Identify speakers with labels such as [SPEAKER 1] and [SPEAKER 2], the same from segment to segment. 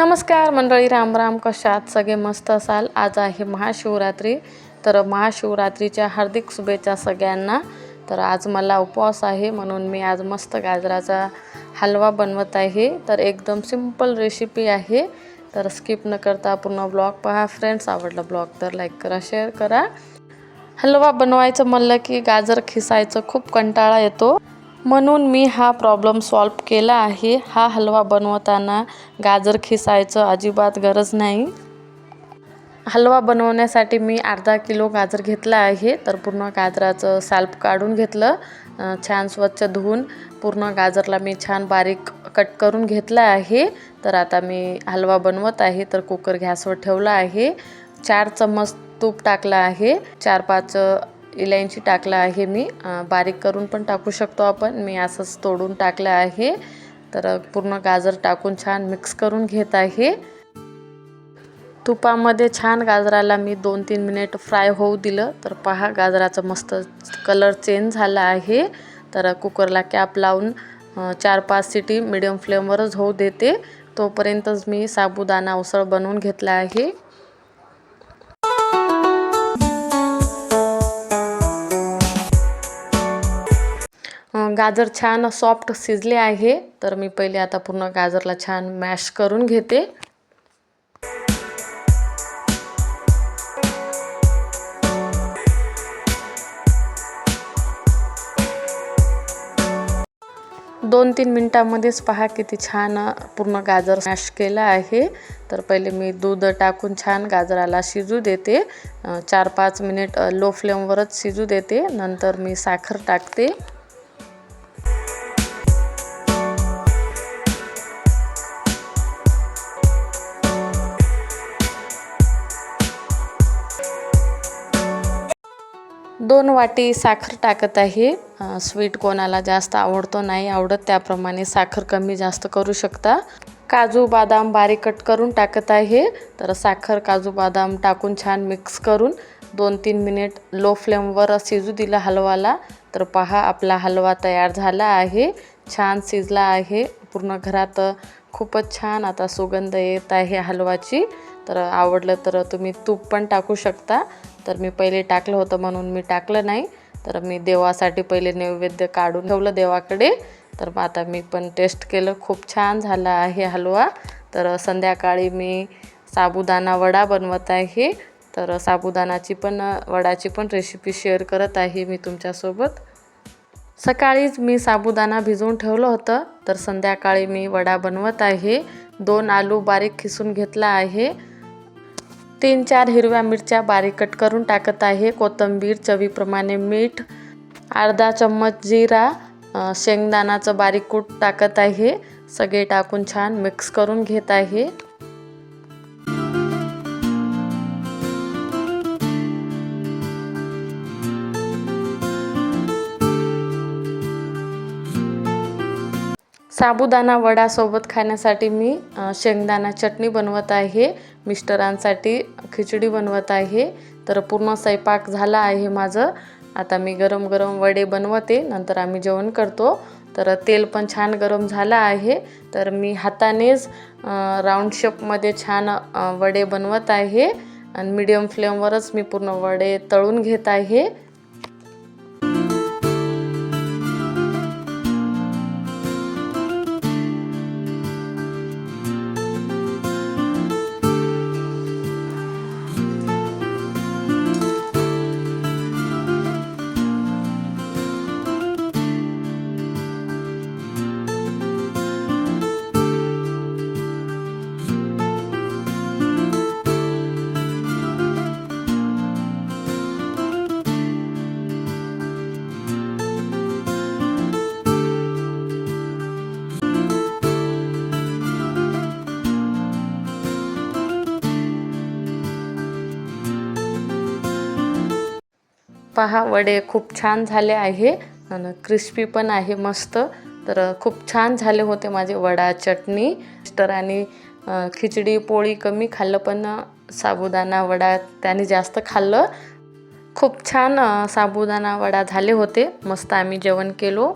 [SPEAKER 1] नमस्कार मंडळी राम राम. कशात? सगळे मस्त असाल? आज आहे महाशिवरात्री. तर महाशिवरात्रीच्या हार्दिक शुभेच्छा सगळ्यांना. तर आज मला उपवास आहे म्हणून मी आज मस्त गाजराचा हलवा बनवत आहे. तर एकदम सिंपल रेसिपी आहे. तर स्किप न करता पूर्ण ब्लॉग पहा फ्रेंड्स आवडला ब्लॉग तर लाईक करा शेअर करा. हलवा बनवायचं म्हणलं की गाजर खिसायचं खूप कंटाळा येतो. म्हणून मी हा प्रॉब्लेम सॉल्व केला आहे. हा हलवा बनवताना गाजर खिसायचं अजिबात गरज नाही. हलवा बनवण्यासाठी मी अर्धा किलो गाजर घेतला आहे. तर पूर्ण गाजराचं साल्प काढून घेतलं. छान स्वच्छ धुवून पूर्ण गाजरला मी छान बारीक कट करून घेतला आहे. तर आता मी हलवा बनवत आहे. तर कुकर गॅसवर ठेवला आहे. चार चम्मच तूप टाकला आहे. चार पाच इलायची टाकला आहे मी. बारीक करून पण टाकू शकतो आपण. मी असंच तोडून टाकलं आहे. तर पूर्ण गाजर टाकून छान मिक्स करून घेत आहे. तुपामध्ये छान गाजराला मी दोन तीन मिनिट फ्राय होऊ दिलं. तर पहा गाजराचा मस्त कलर चेंज झाला आहे. तर कुकरला कॅप लावून चार पाच सिटी मिडियम फ्लेमवरच होऊ देते. तोपर्यंतच मी साबुदाणा उसळ बनवून घेतला आहे. गाजर छान सॉफ्ट शिजले आहे. तर मी पहिले आता पूर्ण गाजरला छान मॅश करून घेते. दोन तीन मिनटामध्येच पहा किती छान पूर्ण गाजर मॅश केला आहे. तर पहिले मी दूध टाकून छान गाजराला शिजू देते. चार पाच मिनिट लो फ्लेमवरच शिजू देते. नंतर मी साखर टाकते. दोन वाटी साखर टाकत आहे. स्वीट कोणाला जास्त आवडतो नाही आवडत त्याप्रमाणे साखर कमी जास्त करू शकता. काजू बदाम बारीक कट करून टाकत आहे. तर साखर काजू बदाम टाकून छान मिक्स करून दोन तीन मिनिट लो फ्लेमवर शिजू दिला हलवाला. तर पहा आपला हलवा तयार झाला आहे. छान शिजला आहे. पूर्ण घरात खूपच छान आता सुगंध येत आहे हलवाची. तर आवडलं तर तुम्ही तूप पण टाकू शकता. तर मी पहिले टाकलं होतं म्हणून मी टाकलं नाही. तर मी देवासाठी पहिले नैवेद्य काढून ठेवलं देवाकडे. तर मग आता मी पण टेस्ट केलं. खूप छान झाला आहे हलवा. तर संध्याकाळी मी साबुदाणा वडा बनवत आहे. तर साबुदाणाची पण वडाची पण रेसिपी शेअर करत आहे मी तुमच्यासोबत. सकाळीच मी साबुदाणा भिजवून ठेवलं होतं. तर संध्याकाळी मी वडा बनवत आहे. दोन आलू बारीक खिसून घेतला आहे. तीन चार हिरव्या मिरच्या बारीक कट करून टाकत आहे. कोथिंबीर चवीप्रमाणे मीठ अर्धा चम्मच जिरा शेंगदाणाचं बारीक कूट टाकत आहे. सगळे टाकून छान मिक्स करून घेत आहे. साबुदाणा वडासोबत खाण्यासाठी मी शेंगदाणा चटणी बनवत आहे. मिस्टरांसाठी खिचडी बनवत आहे. तर पूर्ण स्वयंपाक झाला आहे माझं. आता मी गरम गरम वडे बनवते नंतर आम्ही जेवण करतो. तर तेल पण छान गरम झालं आहे. तर मी हातानेच राऊंड शेपमध्ये छान वडे बनवत आहे. आणि मीडियम फ्लेमवरच मी पूर्ण वडे तळून घेत आहे. पहा वडे खूप छान झाले आहे. आणि क्रिस्पी पण आहे मस्त. तर खूप छान झाले होते माझे वडा चटणी. तर आणि खिचडी पोळी कमी खाल्लं पण साबुदाणा वडा त्याने जास्त खाल्लं. खूप छान साबुदाणा वडा झाले होते. मस्त आम्ही जेवण केलो.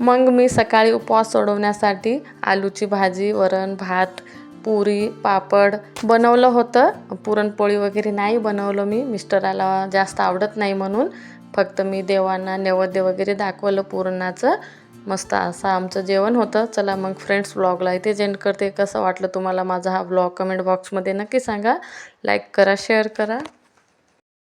[SPEAKER 1] मग मी सकाळी उपवास सोडवण्यासाठी आलूची भाजी वरण भात पुरी पापड बनवलं होतं. पुरणपोळी वगैरे नाही बनवलं मी. मिस्टराला जास्त आवडत नाही म्हणून. फक्त मी देवांना नैवेद्य वगैरे दाखवलं पुरणाचं. मस्त असं आमचं जेवण होतं. चला मग फ्रेंड्स ब्लॉगला इथे जेंड करते. कसं वाटलं तुम्हाला माझा हा ब्लॉग कमेंट बॉक्समध्ये नक्की सांगा. लाईक करा शेअर करा.